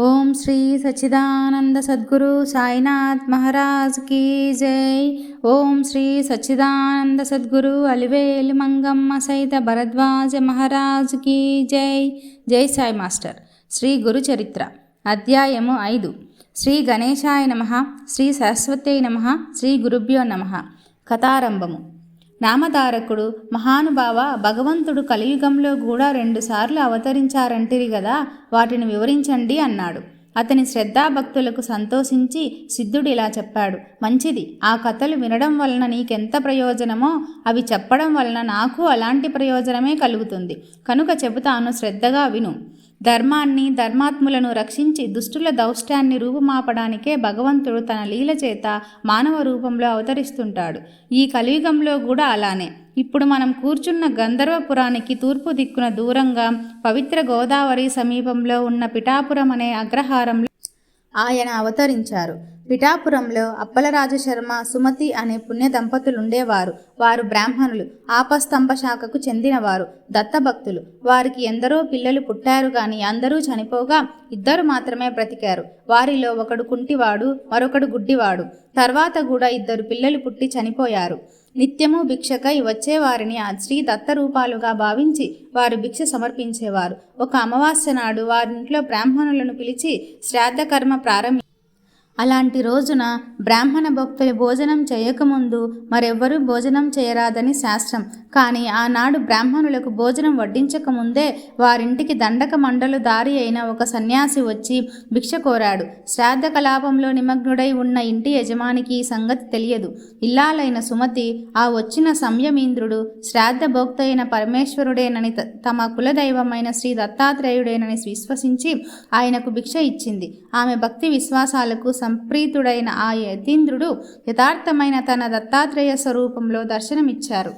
ఓం శ్రీ సచ్చిదానంద సద్గురు సాయినాథ్ మహారాజ్ కీ జై. ఓం శ్రీ సచ్చిదానంద సద్గురు అలివేలు మంగమ్మ సైత భరద్వాజ మహారాజ్ కీ జై. జై సాయి మాస్టర్. శ్రీ గురు చరిత్ర. అధ్యాయము ఐదు. శ్రీ గణేశాయ నమ శ్రీ సరస్వతై నమ శ్రీ గురుభ్యో నమ. కథారంభము. నామధారకుడు మహానుభావ భగవంతుడు కలియుగంలో కూడా రెండుసార్లు అవతరించారంటిరి గదా వాటిని వివరించండి అన్నాడు. అతని శ్రద్ధాభక్తులకు సంతోషించి సిద్ధుడు ఇలా చెప్పాడు. మంచిది. ఆ కథలు వినడం వలన నీకెంత ప్రయోజనమో అవి చెప్పడం వలన నాకు అలాంటి ప్రయోజనమే కలుగుతుంది. కనుక చెబుతాను శ్రద్ధగా విను. ధర్మాన్ని ధర్మాత్ములను రక్షించి దుష్టుల దౌష్ట్యాన్ని రూపుమాపడానికే భగవంతుడు తన లీల చేత మానవ రూపంలో అవతరిస్తుంటాడు. ఈ కలియుగంలో కూడా అలానే. ఇప్పుడు మనం కూర్చున్న గంధర్వపురానికి తూర్పు దిక్కున దూరంగా పవిత్ర గోదావరి సమీపంలో ఉన్న పిఠాపురం అనే అగ్రహారంలో ఆయన అవతరించారు. పిఠాపురంలో అప్పలరాజు శర్మ సుమతి అనే పుణ్య దంపతులుండేవారు. వారు బ్రాహ్మణులు ఆపస్తంభ శాఖకు చెందినవారు దత్తభక్తులు. వారికి ఎందరో పిల్లలు పుట్టారు గాని అందరూ చనిపోగా ఇద్దరు మాత్రమే బ్రతికారు. వారిలో ఒకడు కుంటివాడు మరొకడు గుడ్డివాడు. తర్వాత కూడా ఇద్దరు పిల్లలు పుట్టి చనిపోయారు. నిత్యము భిక్షకై వచ్చేవారిని ఆ శ్రీ దత్తరూపాలుగా భావించి వారు భిక్ష సమర్పించేవారు. ఒక అమావాస్య నాడు వారింట్లో బ్రాహ్మణులను పిలిచి శ్రాద్ధకర్మ ప్రారంభ అలాంటి రోజున బ్రాహ్మణ భక్తులు భోజనం చేయకముందు మరెవ్వరూ భోజనం చేయరాదని శాస్త్రం. కానీ ఆనాడు బ్రాహ్మణులకు భోజనం వడ్డించకముందే వారింటికి దండక మండలు దారి అయిన ఒక సన్యాసి వచ్చి భిక్ష కోరాడు. శ్రాద్ధ కలాపంలో నిమగ్నుడై ఉన్న ఇంటి యజమానికి ఈ సంగతి తెలియదు. ఇల్లాలైన సుమతి ఆ వచ్చిన సంయమీంద్రుడు శ్రాద్ధ భోక్త అయిన పరమేశ్వరుడేనని తమ కులదైవమైన శ్రీ దత్తాత్రేయుడేనని విశ్వసించి ఆయనకు భిక్ష ఇచ్చింది. ఆమె భక్తి విశ్వాసాలకు సంప్రీతుడైన ఆ యతీంద్రుడు యథార్థమైన తన దత్తాత్రేయ స్వరూపంలో దర్శనమిచ్చారు.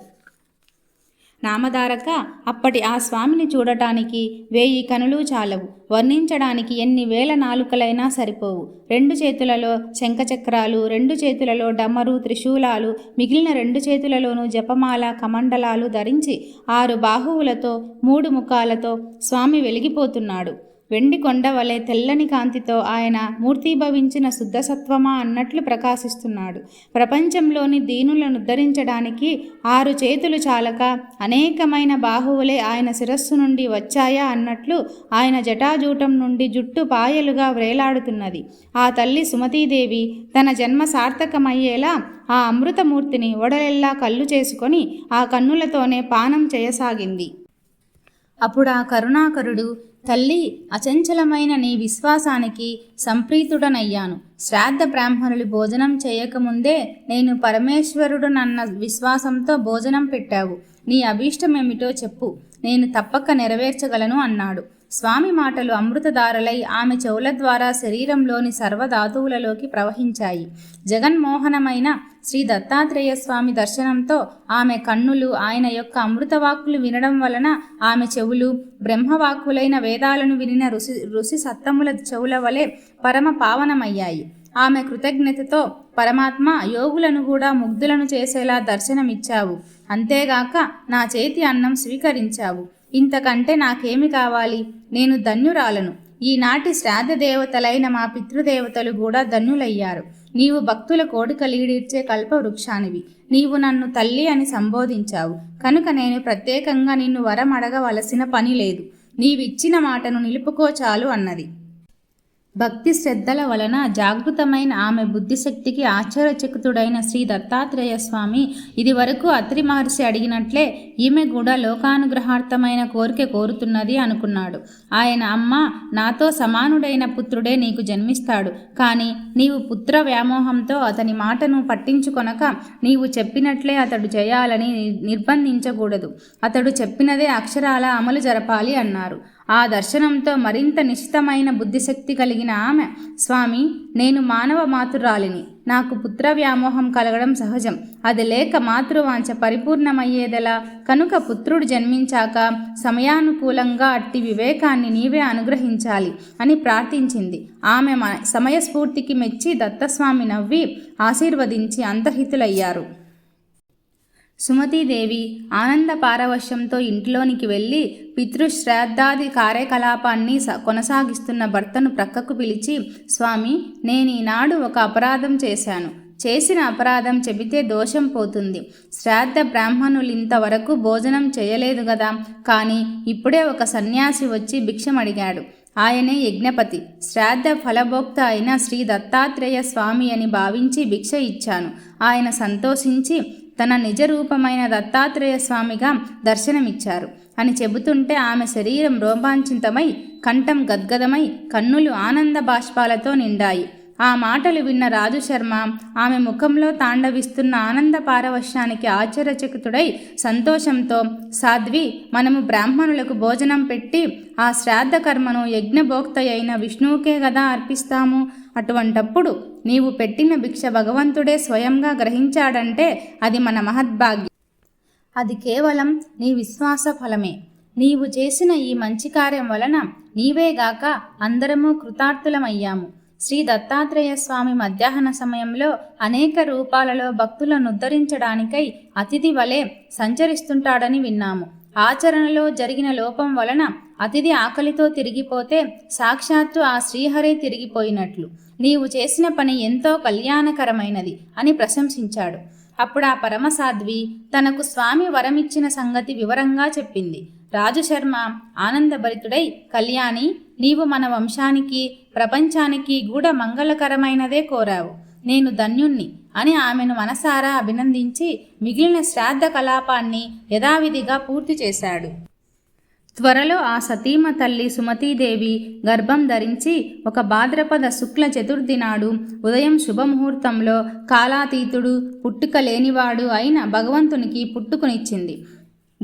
నామధారక అప్పటి ఆ స్వామిని చూడటానికి వేయి కనులు చాలవు. వర్ణించడానికి ఎన్ని వేల నాలుకలైనా సరిపోవు. రెండు చేతులలో శంఖచక్రాలు రెండు చేతులలో డమ్మరు త్రిశూలాలు మిగిలిన రెండు చేతులలోనూ జపమాల కమండలాలు ధరించి ఆరు బాహువులతో మూడు ముఖాలతో స్వామి వెలిగిపోతున్నాడు. వెండి కొండ వలె తెల్లని కాంతితో ఆయన మూర్తీభవించిన శుద్ధసత్వమా అన్నట్లు ప్రకాశిస్తున్నాడు. ప్రపంచంలోని దీనులను ఉద్ధరించడానికి ఆరు చేతులు చాలక అనేకమైన బాహువులే ఆయన శిరస్సు నుండి వచ్చాయా అన్నట్లు ఆయన జటాజూటం నుండి జుట్టు పాయలుగా వ్రేలాడుతున్నది. ఆ తల్లి సుమతీదేవి తన జన్మ సార్థకమయ్యేలా ఆ అమృతమూర్తిని ఒడలెల్లా కళ్ళు చేసుకొని ఆ కన్నులతోనే పానం చేయసాగింది. అప్పుడు ఆ కరుణాకరుడు తల్లి అచంచలమైన నీ విశ్వాసానికి సంప్రీతుడనయ్యాను. శ్రాద్ధ బ్రాహ్మణులు భోజనం చేయకముందే నేను పరమేశ్వరుడు నన్న విశ్వాసంతో భోజనం పెట్టావు. నీ అభీష్టమేమిటో చెప్పు. నేను తప్పక నెరవేర్చగలను అన్నాడు. స్వామి మాటలు అమృతధారలై ఆమె చెవుల ద్వారా శరీరంలోని సర్వధాతువులలోకి ప్రవహించాయి. జగన్మోహనమైన శ్రీ దత్తాత్రేయ స్వామి దర్శనంతో ఆమె కన్నులు ఆయన యొక్క అమృతవాక్కులు వినడం వలన ఆమె చెవులు బ్రహ్మవాక్కులైన వేదాలను వినిన ఋషి ఋషి సత్తముల చెవుల వలె పరమ పావనమయ్యాయి. ఆమె కృతజ్ఞతతో పరమాత్మ యోగులను కూడా ముగ్ధులను చేసేలా దర్శనమిచ్చావు. అంతేగాక నా చేతి అన్నం స్వీకరించావు. ఇంతకంటే నాకేమి కావాలి? నేను ధన్యురాలను. ఈనాటి శ్రాద్ధ దేవతలైన మా పితృదేవతలు కూడా ధన్యులయ్యారు. నీవు భక్తుల కోడికలీడిర్చే కల్పవృక్షానివి. నీవు నన్ను తల్లి అని సంబోధించావు. కనుక నేను ప్రత్యేకంగా నిన్ను వరం అడగవలసిన పని లేదు. నీవిచ్చిన మాటను నిలుపుకో చాలు అన్నది. భక్తి శ్రద్ధల వలన జాగృతమైన ఆమె బుద్ధిశక్తికి ఆశ్చర్యచకుతుడైన శ్రీ దత్తాత్రేయ స్వామి ఇది వరకు అత్రి మహర్షి అడిగినట్లే ఈమె కూడా లోకానుగ్రహార్థమైన కోరిక కోరుతున్నది అనుకున్నాడు. ఆయన అమ్మ నాతో సమానుడైన పుత్రుడే నీకు జన్మిస్తాడు. కానీ నీవు పుత్ర వ్యామోహంతో అతని మాటను పట్టించుకొనక నీవు చెప్పినట్లే అతడు చేయాలని నిర్బంధించకూడదు. అతడు చెప్పినదే అక్షరాల అమలు జరపాలి అన్నారు. ఆ దర్శనంతో మరింత నిశ్చితమైన బుద్ధిశక్తి కలిగిన ఆమె స్వామి నేను మానవ మాతృరాలిని. నాకు పుత్ర వ్యామోహం కలగడం సహజం. అది లేక మాతృవాంఛ పరిపూర్ణమయ్యేదెలా? కనుక పుత్రుడు జన్మించాక సమయానుకూలంగా అట్టి వివేకాన్ని నీవే అనుగ్రహించాలి అని ప్రార్థించింది. ఆమె సమయస్ఫూర్తికి మెచ్చి దత్తస్వామి నవ్వి ఆశీర్వదించి అంతహితులయ్యారు. సుమతీదేవి ఆనంద పారవశ్యంతో ఇంట్లోనికి వెళ్ళి పితృశ్రాద్ధాది కార్యకలాపాన్ని కొనసాగిస్తున్న భర్తను ప్రక్కకు పిలిచి స్వామి నేను ఈనాడు ఒక అపరాధం చేశాను. చేసిన అపరాధం చెబితే దోషం పోతుంది. శ్రాద్ధ బ్రాహ్మణులు ఇంతవరకు భోజనం చేయలేదు కదా కానీ ఇప్పుడే ఒక సన్యాసి వచ్చి భిక్షమడిగాడు. ఆయనే యజ్ఞపతి. శ్రాద్ధ ఫలభోక్త అయిన శ్రీ దత్తాత్రేయ స్వామి అని భావించి భిక్ష ఇచ్చాను. ఆయన సంతోషించి తన నిజ రూపమైన దత్తాత్రేయ స్వామిగా దర్శనమిచ్చారు. అని చెబుతుంటే ఆమె శరీరం రోమాంచితమై కంఠం గద్గదమై కన్నులు ఆనంద బాష్పాలతో నిండాయి. ఆ మాటలు విన్న రాజు శర్మ ఆమె ముఖంలో తాండవిస్తున్న ఆనంద పారవశ్యానికి ఆశ్చర్యచకితుడై సంతోషంతో సాధ్వి మనము బ్రాహ్మణులకు భోజనం పెట్టి ఆ శ్రాద్ధ కర్మను యజ్ఞభోక్త అయిన విష్ణువుకే కదా అర్పిస్తాము. అటువంటప్పుడు నీవు పెట్టిన భిక్ష భగవంతుడే స్వయంగా గ్రహించాడంటే అది మన మహద్భాగ్యం. అది కేవలం నీ విశ్వాస ఫలమే. నీవు చేసిన ఈ మంచి కార్యం వలన నీవేగాక అందరము కృతార్థులమయ్యాము. శ్రీ దత్తాత్రేయ స్వామి మధ్యాహ్న సమయంలో అనేక రూపాలలో భక్తులను ఉద్ధరించడానికై అతిథి వలె సంచరిస్తుంటాడని విన్నాము. ఆచరణలో జరిగిన లోపం వలన అతిథి ఆకలితో తిరిగిపోతే సాక్షాత్తు ఆ శ్రీహరే తిరిగిపోయినట్లు. నీవు చేసిన పని ఎంతో కళ్యాణకరమైనది అని ప్రశంసించాడు. అప్పుడు ఆ పరమసాధ్వి తనకు స్వామి వరమిచ్చిన సంగతి వివరంగా చెప్పింది. రాజు శర్మ ఆనందభరితుడై కళ్యాణి నీవు మన వంశానికి ప్రపంచానికి గూఢ మంగళకరమైనదే కోరావు. నేను ధన్యుణ్ణి అని ఆమెను మనసారా అభినందించి మిగిలిన శ్రాద్ధ కలాపాన్ని యథావిధిగా పూర్తి చేశాడు. త్వరలో ఆ సతీమ తల్లి సుమతీదేవి గర్భం ధరించి ఒక భాద్రపద శుక్ల చతుర్థి నాడు ఉదయం శుభముహూర్తంలో కాలాతీతుడు పుట్టుక లేనివాడు అయిన భగవంతునికి పుట్టుకునిచ్చింది.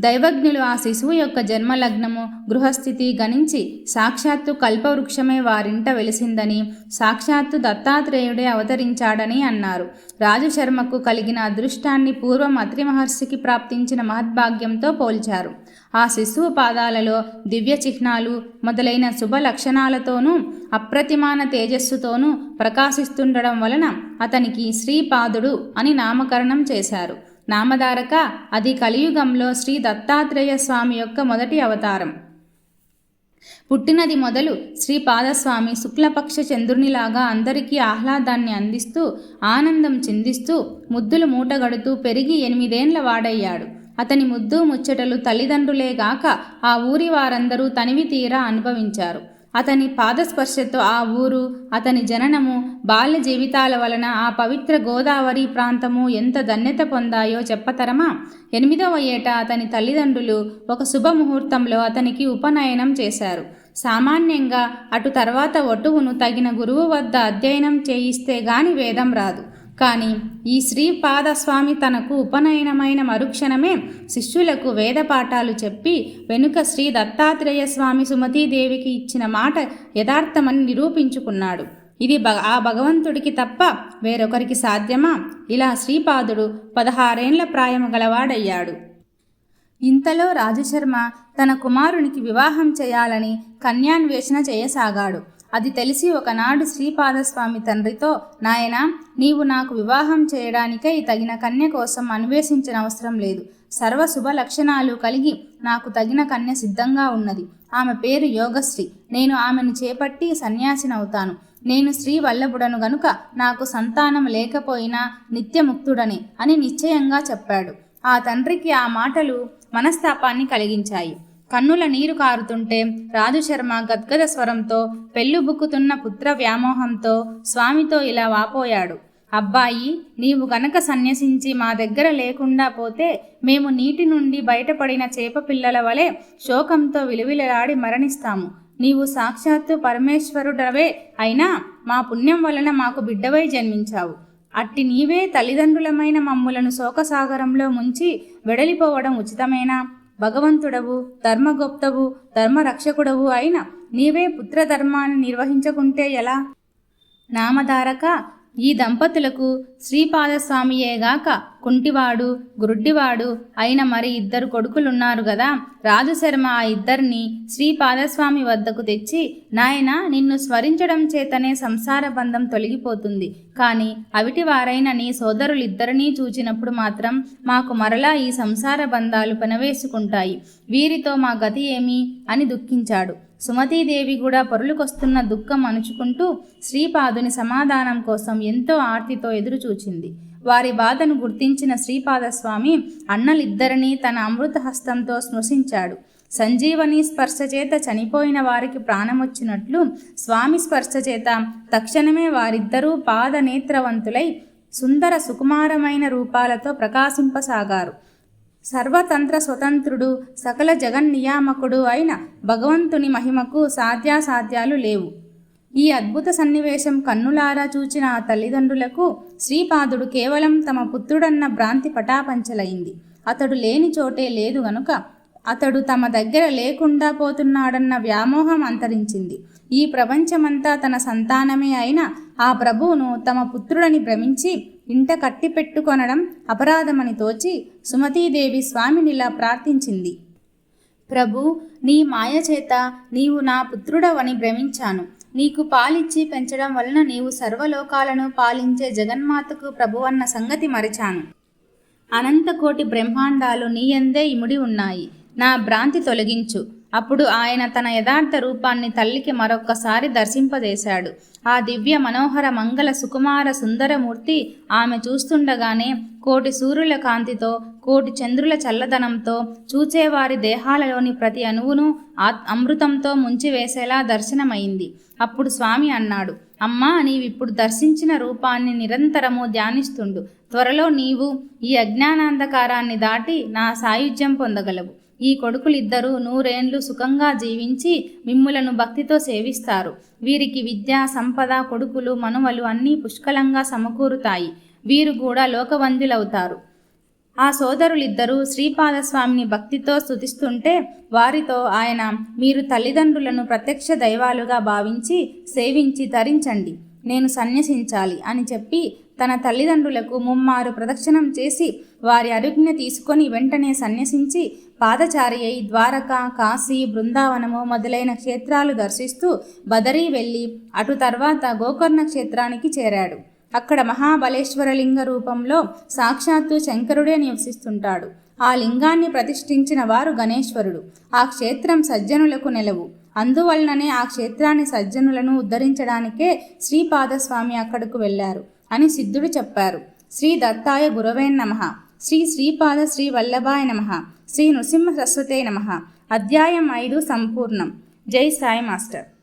దైవజ్ఞులు ఆ శిశువు యొక్క జన్మలగ్నము గృహస్థితి గణించి సాక్షాత్తు కల్పవృక్షమే వారింట వెలిసిందని సాక్షాత్తు దత్తాత్రేయుడే అవతరించాడని అన్నారు. రాజశర్మకు కలిగిన అదృష్టాన్ని పూర్వం అత్రి మహర్షికి ప్రాప్తించిన మహద్భాగ్యంతో పోల్చారు. ఆ శిశువు పాదాలలో దివ్య చిహ్నాలు మొదలైన శుభ లక్షణాలతోనూ అప్రతిమాన తేజస్సుతోనూ ప్రకాశిస్తుండడం వలన అతనికి శ్రీపాదుడు అని నామకరణం చేశారు. నామధారక అది కలియుగంలో శ్రీ దత్తాత్రేయ స్వామి యొక్క మొదటి అవతారం. పుట్టినది మొదలు శ్రీ పాదస్వామి శుక్లపక్ష చంద్రునిలాగా అందరికీ ఆహ్లాదాన్ని అందిస్తూ ఆనందం చిందిస్తూ ముద్దులు మూటగడుతూ పెరిగి ఎనిమిదేండ్ల వాడయ్యాడు. అతని ముద్దు ముచ్చటలు తల్లిదండ్రులేగాక ఆ ఊరి వారందరూ తనివి తీరా అనుభవించారు. అతని పాదస్పర్శతో ఆ ఊరు అతని జననము బాల్య జీవితాల వలన ఆ పవిత్ర గోదావరి ప్రాంతము ఎంత ధన్యత పొందాయో చెప్పతరమా? ఎనిమిదవ ఏట అతని తల్లిదండ్రులు ఒక శుభముహూర్తంలో అతనికి ఉపనయనం చేశారు. సామాన్యంగా అటు తర్వాత ఒటువును తగిన గురువు వద్ద అధ్యయనం చేయిస్తే గాని వేదం రాదు. కానీ ఈ శ్రీపాదస్వామి తనకు ఉపనయనమైన మరుక్షణమే శిష్యులకు వేద పాఠాలు చెప్పి వెనుక శ్రీ దత్తాత్రేయ స్వామి సుమతీదేవికి ఇచ్చిన మాట యథార్థమని నిరూపించుకున్నాడు. ఇది భగ ఆ భగవంతుడికి తప్ప వేరొకరికి సాధ్యమా? ఇలా శ్రీపాదుడు పదహారేండ్ల ప్రాయము గలవాడయ్యాడు. ఇంతలో రాజశర్మ తన కుమారునికి వివాహం చేయాలని కన్యాన్వేషణ చేయసాగాడు. అది తెలిసి ఒకనాడు శ్రీపాదస్వామి తండ్రితో నాయనా నీవు నాకు వివాహం చేయడానికై తగిన కన్య కోసం అన్వేషించిన అవసరం లేదు. సర్వ శుభ లక్షణాలు కలిగి నాకు తగిన కన్య సిద్ధంగా ఉన్నది. ఆమె పేరు యోగశ్రీ. నేను ఆమెను చేపట్టి సన్యాసినవుతాను నేను శ్రీ వల్లభుడను గనుక నాకు సంతానం లేకపోయినా నిత్యముక్తుడనే అని నిశ్చయంగా చెప్పాడు. ఆ తండ్రికి ఆ మాటలు మనస్తాపాన్ని కలిగించాయి. కన్నుల నీరు కారుతుంటే రాజుశర్మ గద్గద స్వరంతో పెళ్ళుబుక్కుతున్న పుత్ర వ్యామోహంతో స్వామితో ఇలా వాపోయాడు. అబ్బాయి నీవు గనక సన్యసించి మా దగ్గర లేకుండా పోతే మేము నీటి నుండి బయటపడిన చేప పిల్లల వలె శోకంతో విలువిలలాడి మరణిస్తాము. నీవు సాక్షాత్తు పరమేశ్వరుడవే అయినా మా పుణ్యం వలన మాకు బిడ్డవై జన్మించావు. అట్టి నీవే తల్లిదండ్రులమైన మమ్ములను శోకసాగరంలో ముంచి వెడలిపోవడం ఉచితమేనా? భగవంతుడవు ధర్మగొప్తవు ధర్మరక్షకుడవు అయిన నీవే పుత్రధర్మాన్ని నిర్వహించకుంటే ఎలా? నామధారక ఈ దంపతులకు శ్రీపాదస్వామియేగాక కుంటివాడు గురుడ్డివాడు అయిన మరి ఇద్దరు కొడుకులున్నారు కదా రాజుశర్మ ఆ ఇద్దరిని శ్రీపాదస్వామి వద్దకు తెచ్చి నాయన నిన్ను స్మరించడం చేతనే సంసార బంధం తొలగిపోతుంది. కానీ అవిటి వారైన నీ సోదరులిద్దరినీ చూచినప్పుడు మాత్రం మాకు మరలా ఈ సంసార బంధాలు పెనవేసుకుంటాయి. వీరితో మా గతి ఏమి? అని దుఃఖించాడు. సుమతీదేవి కూడా పొరులుకొస్తున్న దుఃఖం అణుచుకుంటూ శ్రీపాదుని సమాధానం కోసం ఎంతో ఆర్తితో ఎదురుచూచింది. వారి బాధను గుర్తించిన శ్రీపాదస్వామి అన్నలిద్దరినీ తన అమృత హస్తంతో స్పృశించాడు సంజీవని స్పర్శ చేత చనిపోయిన వారికి ప్రాణమొచ్చినట్లు స్వామి స్పర్శ చేత తక్షణమే వారిద్దరూ పాదనేత్రవంతులై సుందర సుకుమారమైన రూపాలతో ప్రకాశింపసాగారు. సర్వతంత్ర స్వతంత్రుడు సకల జగన్నియామకుడు అయిన భగవంతుని మహిమకు సాధ్యాసాధ్యాలు లేవు. ఈ అద్భుత సన్నివేశం కన్నులారా చూచిన ఆ తల్లిదండ్రులకు శ్రీపాదుడు కేవలం తమ పుత్రుడన్న భ్రాంతి పటాపంచలైంది. అతడు లేని చోటే లేదు గనుక అతడు తమ దగ్గర లేకుండా పోతున్నాడన్న వ్యామోహం అంతరించింది. ఈ ప్రపంచమంతా తన సంతానమే అయిన ఆ ప్రభువును తమ పుత్రుడని భ్రమించి ఇంట కట్టి పెట్టుకొనడం అపరాధమని తోచి సుమతీదేవి స్వామినిలా ప్రార్థించింది. ప్రభు నీ మాయ చేత నీవు నా పుత్రుడవని భ్రమించాను. నీకు పాలిచ్చి పెంచడం వలన నీవు సర్వలోకాలను పాలించే జగన్మాతకు ప్రభువన్న సంగతి మరిచాను. అనంతకోటి బ్రహ్మాండాలు నీయందే ఇముడి ఉన్నాయి. నా భ్రాంతి తొలగించు. అప్పుడు ఆయన తన యథార్థ రూపాన్ని తల్లికి మరొక్కసారి దర్శింపజేశాడు. ఆ దివ్య మనోహర మంగళ సుకుమార సుందరమూర్తి ఆమె చూస్తుండగానే కోటి సూర్యుల కాంతితో కోటి చంద్రుల చల్లదనంతో చూచేవారి దేహాలలోని ప్రతి అణువును అమృతంతో ముంచివేసేలా దర్శనమైంది. అప్పుడు స్వామి అన్నాడు అమ్మా నీవిప్పుడు దర్శించిన రూపాన్ని నిరంతరము ధ్యానిస్తుండు. త్వరలో నీవు ఈ అజ్ఞానాంధకారాన్ని దాటి నా సాయుధ్యం పొందగలవు. ఈ కొడుకులిద్దరూ నూరేండ్లు సుఖంగా జీవించి మిమ్ములను భక్తితో సేవిస్తారు. వీరికి విద్య సంపద కొడుకులు మనుమలు అన్నీ పుష్కలంగా సమకూరుతాయి. వీరు కూడా లోకవంద్యులవుతారు ఆ సోదరులిద్దరూ శ్రీపాదస్వామిని భక్తితో స్థుతిస్తుంటే వారితో ఆయన మీరు తల్లిదండ్రులను ప్రత్యక్ష దైవాలుగా భావించి సేవించి ధరించండి నేను సన్యసించాలి అని చెప్పి తన తల్లిదండ్రులకు ముమ్మారు ప్రదక్షిణం చేసి వారి అరుజ్ఞ తీసుకొని వెంటనే సన్యసించి పాదచారి అయి ద్వారక కాశీ బృందావనము మొదలైన క్షేత్రాలు దర్శిస్తూ బదరీ వెళ్ళి అటు తర్వాత గోకర్ణ క్షేత్రానికి చేరాడు. అక్కడ మహాబలేశ్వర లింగ రూపంలో సాక్షాత్తు శంకరుడే నివసిస్తుంటాడు. ఆ లింగాన్ని ప్రతిష్ఠించిన వారు గణేశ్వరుడు. ఆ క్షేత్రం సజ్జనులకు నెలవు. అందువలననే ఆ క్షేత్రాన్ని సజ్జనులను ఉద్ధరించడానికే శ్రీపాదస్వామి అక్కడకు వెళ్ళారు అని సిద్ధుడు చెప్పారు. శ్రీ దత్తాయ గురవే నమ. శ్రీ శ్రీపాద శ్రీ వల్లభాయ నమ. శ్రీ నృసింహ సరస్వతే నమ. అధ్యాయం ఐదు సంపూర్ణం. జై సాయి మాస్టర్.